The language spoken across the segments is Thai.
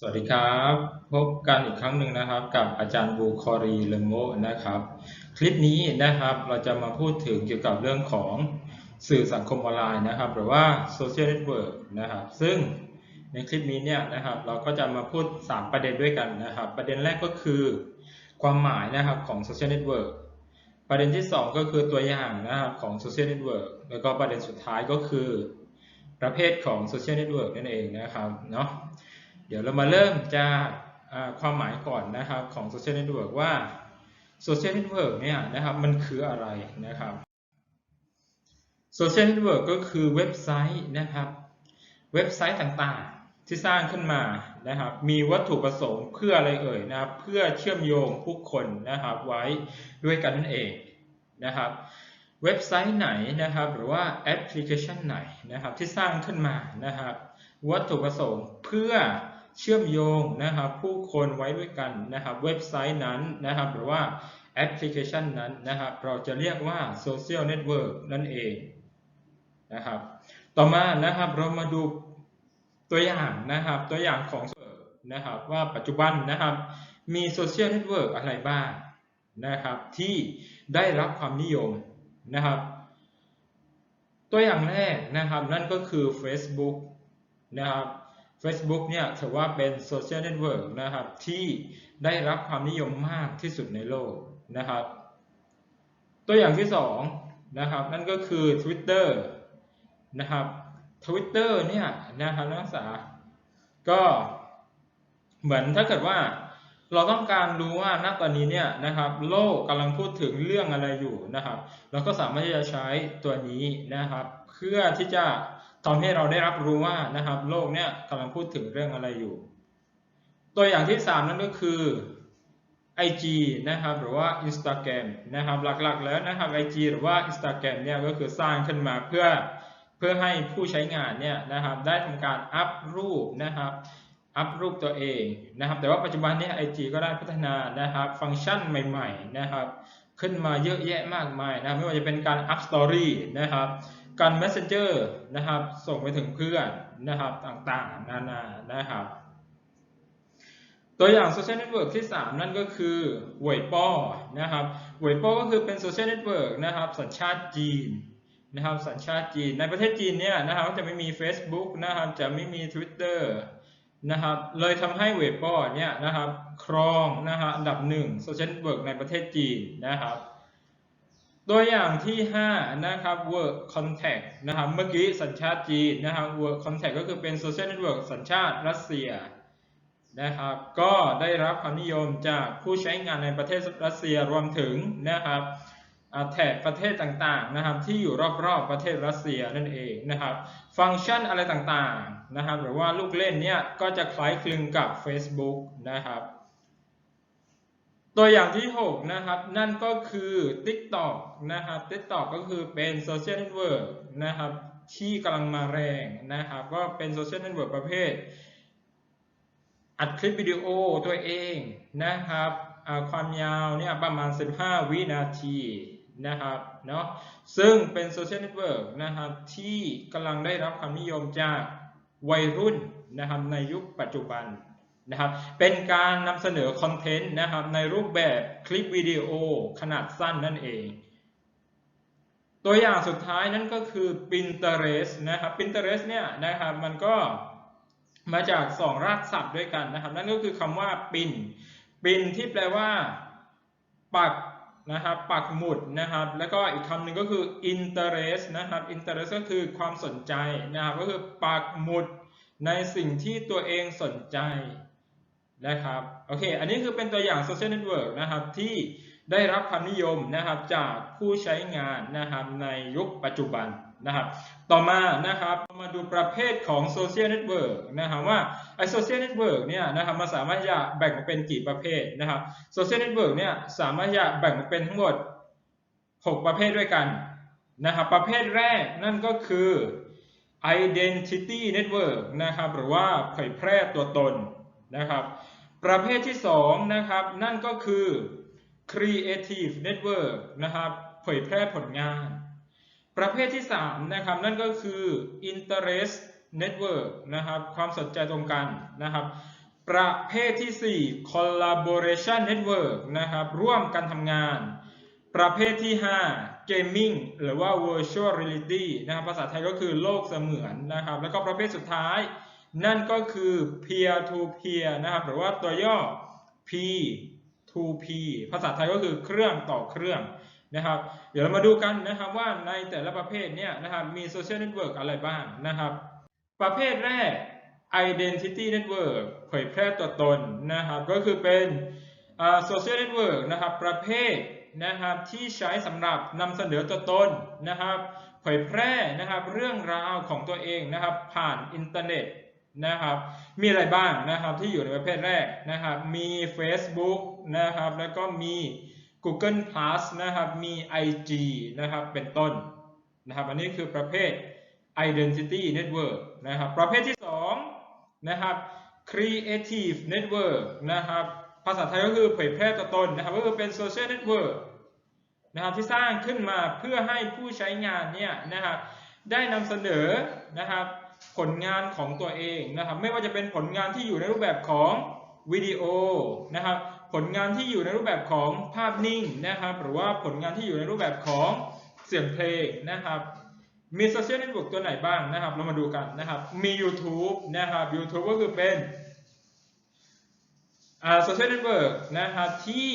สวัสดีครับ พบกันอีกครั้งหนึ่งนะครับ กับอาจารย์บูคอรีเลโมนะครับ คลิปนี้นะครับเราจะมาพูดถึงเกี่ยวกับเรื่องของสื่อสังคมออนไลน์นะครับ หรือว่าโซเชียลเน็ตเวิร์กนะครับ ซึ่งในคลิปนี้เนี่ยนะครับ เราก็จะมาพูด 3 ประเด็นด้วยกันนะครับ ประเด็นแรกก็คือ ความหมายนะครับของโซเชียลเน็ตเวิร์กประเด็นที่ 2 ก็คือตัวอย่างนะครับของโซเชียลเน็ตเวิร์กแล้วก็ประเด็นสุดท้ายก็คือ ประเภทของโซเชียลเน็ตเวิร์กนั่นเองนะครับเนาะ เดี๋ยวเรามาเริ่มจากความหมายก่อนนะครับของโซเชียลเน็ตเวิร์กว่าโซเชียลเน็ตเวิร์กเนี่ยนะครับมันคืออะไรนะครับโซเชียลเน็ตเวิร์กก็คือเว็บไซต์นะครับ เว็บไซต์ต่างๆที่สร้างขึ้นมานะครับ มีวัตถุประสงค์เพื่ออะไรเอ่ยนะครับ เพื่อเชื่อมโยงผู้คนนะครับไว้ด้วยกันนั่นเองนะครับเว็บไซต์ไหนนะครับหรือว่าแอปพลิเคชันไหนนะครับที่สร้างขึ้นมานะครับ วัตถุประสงค์เพื่อ เชื่อมโยงนะครับผู้คนไว้ด้วยกันนะครับเว็บไซต์นั้นนะครับหรือว่าแอปพลิเคชันนั้นนะครับเราจะเรียกว่าโซเชียลเน็ตเวิร์กนั่นเองนะครับต่อมานะครับเรามาดูตัวอย่างนะครับตัวอย่างของนะครับว่าปัจจุบันนะครับมีโซเชียลเน็ตเวิร์กอะไรบ้างนะครับที่ได้รับความนิยมนะครับตัวอย่างแรกนะครับนั่นก็คือ Facebook นะครับ Facebook เนี่ยถือว่าเป็นโซเชียลเน็ตเวิร์กนะครับที่ได้รับความนิยมมากที่สุดในโลกนะครับ ตัวอย่างที่2นะครับนั่นก็คือ Twitter นะครับ Twitter เนี่ยนะครับนักศึกษาก็เหมือนถ้าเกิดว่าเราต้องการรู้ว่าณตอนนี้เนี่ยนะครับโลกกำลังพูดถึงเรื่องอะไรอยู่นะครับ เราก็สามารถที่จะใช้ตัวนี้นะครับ เพื่อที่จะ ทำให้เราได้รับรู้ว่านะครับโลกเนี่ยกำลังพูดถึงเรื่องอะไรอยู่ ตัวอย่างที่ 3 นั่นก็คือ IG นะครับหรือว่า Instagram นะครับหลักๆแล้วนะครับ IG หรือว่า Instagram เนี่ยก็คือสร้างขึ้นมาเพื่อเพื่อให้ผู้ใช้งานเนี่ยนะครับได้ทำการอัพรูปนะครับอัพรูปตัวเองนะครับแต่ว่าปัจจุบันนี่ย IG ก็ได้พัฒนานะครับฟังก์ชันใหม่ ๆนะครับ ขึ้นมาเยอะแยะมากมายนะไม่ว่าจะเป็นการอัพสตอรี่นะครับ การ messenger นะครับ ส่งไปถึงเพื่อนนะครับต่างๆ นานานะครับ ตัวอย่างโซเชียลเน็ตเวิร์กที่ 3 นั่นก็คือเวยป้อนะครับเวยป้อก็คือเป็นโซเชียลเน็ตเวิร์กนะครับ สัญชาติจีนนะครับ สัญชาติจีน ในประเทศจีนเนี่ยนะครับจะไม่มี Facebook นะครับ จะไม่มี Twitter นะครับ เลยทำให้เว็บป้อเนี่ยนะครับ ครองนะครับอันดับหนึ่งโซเชียลเน็ตเวิร์กในประเทศจีนนะครับ ตัวอย่างที่ 5 นะครับ work contact นะครับ เมื่อกี้สัญชาติจีนนะครับ work contact ก็คือเป็น social network สัญชาติรัสเซียนะครับ ก็ได้รับความนิยมจากผู้ใช้งานในประเทศรัสเซียรวมถึงนะครับแถบประเทศต่างๆนะครับ ที่อยู่รอบๆประเทศรัสเซียนั่นเองนะครับ ฟังก์ชันอะไรต่างๆนะครับ หรือว่าลูกเล่นเนี่ยก็จะคล้ายคลึงกับ Facebook นะครับ ตัวอย่างที่ 6 นะครับ นั่นก็คือ TikTok นะครับ TikTok ก็คือเป็นโซเชียลเน็ตเวิร์กนะครับ ที่กำลังมาแรงนะครับ ก็เป็นโซเชียลเน็ตเวิร์กประเภท อัดคลิปวิดีโอตัวเองนะครับความยาวเนี่ยประมาณ 15 วินาทีนะครับเนาะซึ่งเป็นโซเชียลเน็ตเวิร์กนะครับที่กำลังได้รับความนิยมจากวัยรุ่นนะครับในยุคปัจจุบัน นะครับ เป็นการนำเสนอคอนเทนต์นะครับในรูปแบบคลิปวิดีโอขนาดสั้นนั่นเอง ตัวอย่างสุดท้ายนั่นก็คือ Pinterest นะครับ Pinterest เนี่ยนะครับมันก็มาจากสองรากศัพท์ด้วยกันนะครับ นั่นก็คือคำว่าปินปินที่แปลว่าปักนะครับปักหมุดนะครับ แล้วก็อีกคำหนึ่งก็คือ interest นะครับ interest ก็คือความสนใจนะครับ ก็คือปักหมุดในสิ่งที่ตัวเองสนใจ นะครับโอเคอันนี้คือเป็นตัวอย่างโซเชียลเน็ตเวิร์กนะครับที่ได้รับความนิยมนะครับจากผู้ใช้งานนะครับในยุคปัจจุบันนะครับ ต่อมานะครับมาดูประเภทของโซเชียลเน็ตเวิร์กนะครับว่าไอโซเชียลเน็ตเวิร์กเนี่ยนะครับมันสามารถจะแบ่งเป็นกี่ประเภทนะครับโซเชียลเน็ตเวิร์กเนี่ยสามารถจะแบ่งเป็นทั้งหมด 6 ประเภทด้วยกันนะครับ ประเภทแรกนั่นก็คือ identity network นะครับหรือว่าเผยแพร่ตัวตน นะครับ ประเภทที่2นะครับนั่นก็คือ creative network นะครับเผยแพร่ผลงาน ประเภทที่3นะครับนั่นก็คือ interest network นะครับความสนใจตรงกันนะครับ ประเภทที่ 4 collaboration network นะครับร่วมกันทำงาน ประเภทที่ 5 gaming หรือว่า virtual reality นะครับภาษาไทยก็คือโลกเสมือนนะครับ แล้วก็ประเภทสุดท้าย นั่นก็คือ peer to peer นะครับ หรือว่าตัวย่อ P to P ภาษาไทยก็คือเครื่องต่อเครื่องนะครับ เดี๋ยวเรามาดูกันนะครับว่าในแต่ละประเภทเนี่ยนะครับมี social network อะไรบ้างนะครับ ประเภทแรก identity network เผยแพร่ตัวตนนะครับ ก็คือเป็นอ่า social network นะครับ ประเภทนะครับที่ใช้สำหรับนำเสนอตัวตนนะครับ เผยแพร่นะครับเรื่องราวของตัวเองนะครับ ผ่านอินเทอร์เน็ต นะครับ มีอะไรบ้างนะครับที่อยู่ในประเภทแรกนะครับ มี Facebook นะครับ แล้วก็มี Google Plus นะครับ มี IG นะครับ เป็นต้นนะครับ อันนี้คือประเภท Identity Network นะครับ ประเภทที่2นะครับ Creative Network นะครับ ภาษาไทยก็คือเผยแพร่ตัวตนนะครับ ก็คือเป็น Social Network นะครับที่สร้างขึ้นมาเพื่อให้ผู้ใช้งานเนี่ยนะครับได้นำเสนอนะครับ ผลงานของตัวเองนะครับ ไม่ว่าจะเป็นผลงานที่อยู่ในรูปแบบของวิดีโอนะครับ ผลงานที่อยู่ในรูปแบบของภาพนิ่งนะครับ หรือว่าผลงานที่อยู่ในรูปแบบของเสียงเพลงนะครับมีโซเชียลเน็ตเวิร์กตัวไหนบ้างนะครับ เรามาดูกันนะครับ มี YouTube นะครับ YouTube ก็คือเป็นโซเชียลเน็ตเวิร์กนะครับที่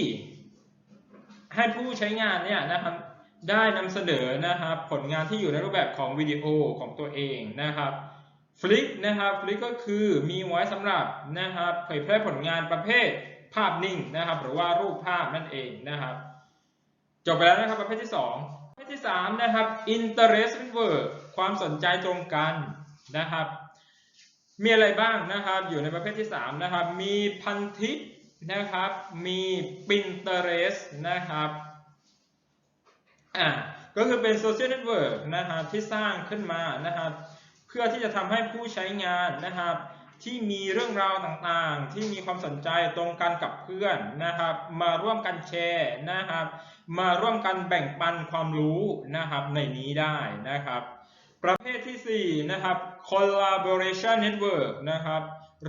ให้ผู้ใช้งานเนี่ยนะครับได้นำเสนอนะครับผลงานที่อยู่ในรูปแบบของวิดีโอของตัวเองนะครับ ฟลิกนะครับฟลิกก็คือมีไว้สำหรับนะครับเผยแพร่ผลงานประเภทภาพนิ่งนะครับ หรือว่ารูปภาพนั่นเองนะครับจบไปแล้วนะครับประเภทที่ 2 ประเภทที่ 3 นะครับ interest network ความสนใจตรงกันนะครับ มีอะไรบ้างนะครับ อยู่ในประเภทที่ 3 นะครับ มีพันทิปนะครับ มี Pinterest นะครับอ่าก็คือเป็นโซเชียลเน็ตเวิร์กนะครับที่สร้างขึ้นมานะครับ พื่อที่จะทำให้ผู้ใช้งานนะครับ ที่มีเรื่องราวต่างๆ ที่มีความสนใจตรงกันกับเพื่อนนะครับ มาร่วมกันแชร์นะครับ มาร่วมกันแบ่งปันความรู้นะครับในนี้ได้นะครับ ประเภทที่4นะครับ collaboration network นะครับ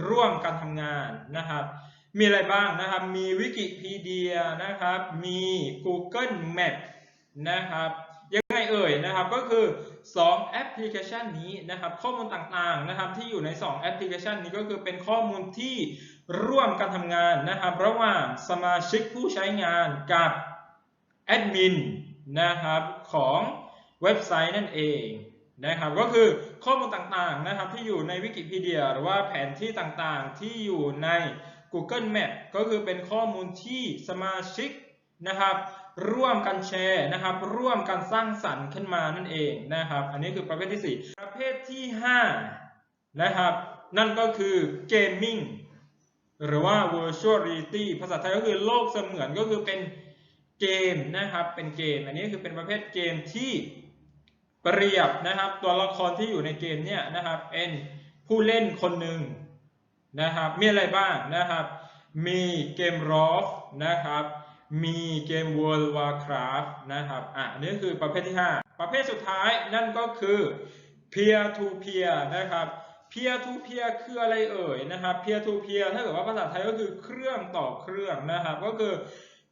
ร่วมกันทำงานนะครับมีอะไรบ้างนะครับ มีวิกิพีเดียนะครับ มี Google Map นะครับ นะครับก็คือ 2 แอปพลิเคชันนี้นะครับข้อมูลต่างๆนะครับที่อยู่ใน 2 แอปพลิเคชันนี้ก็คือเป็นข้อมูลที่ร่วมกันทำงานนะครับ ระหว่างสมาชิกผู้ใช้งานกับแอดมินนะครับของเว็บไซต์นั่นเองนะครับก็คือข้อมูลต่างๆนะครับที่อยู่ในวิกิพีเดียหรือว่าแผนที่ต่างๆที่อยู่ใน Google Map ก็คือเป็นข้อมูลที่สมาชิกนะครับ ร่วมกันแชร์นะครับ ร่วมกันสร้างสรรค์ขึ้นมานั่นเองนะครับ อันนี้คือประเภทที่ 4 ประเภทที่ 5 นะครับ นั่นก็คือ Gaming หรือว่า Virtual Reality ภาษาไทยก็คือโลกเสมือนก็คือเป็นเกมนะครับ เป็นเกม อันนี้คือเป็นประเภทเกมที่เปรียบนะครับ ตัวละครที่อยู่ในเกมเนี่ยนะครับเป็นผู้เล่นคนหนึ่งนะครับ มีอะไรบ้างนะครับ มีเกมรอฟนะครับ มีเกม World Warcraft นะครับอะนนี้คือประเภทที่ 5 ประเภทสุดท้ายนั่นก็คือ peer to peer นะครับ peer to peer คืออะไรเอ่ยนะครับ peer to peer ถ้าเกิดว่าภาษาไทยก็คือเครื่องต่อเครื่องนะครับก็คือ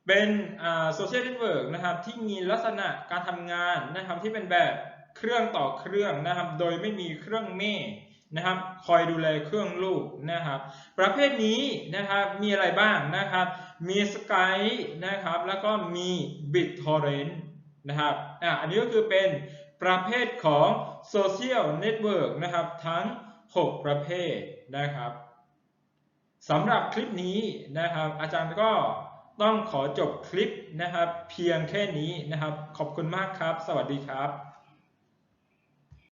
เป็นอ่า social network นะครับที่มีลักษณะการทำงานนะครับที่เป็นแบบเครื่องต่อเครื่องนะครับโดยไม่มีเครื่องแม่ นะครับ คอยดูแลเครื่องลูกนะครับ ประเภทนี้นะครับมีอะไรบ้างนะครับ มี Skype นะครับ แล้วก็มี BitTorrent นะครับอะอันนี้ก็คือเป็นประเภทของ Social Network นะครับ ทั้ง 6 ประเภทนะครับสำหรับคลิปนี้นะครับ อาจารย์ก็ต้องขอจบคลิปนะครับ เพียงแค่นี้นะครับ ขอบคุณมากครับ สวัสดีครับ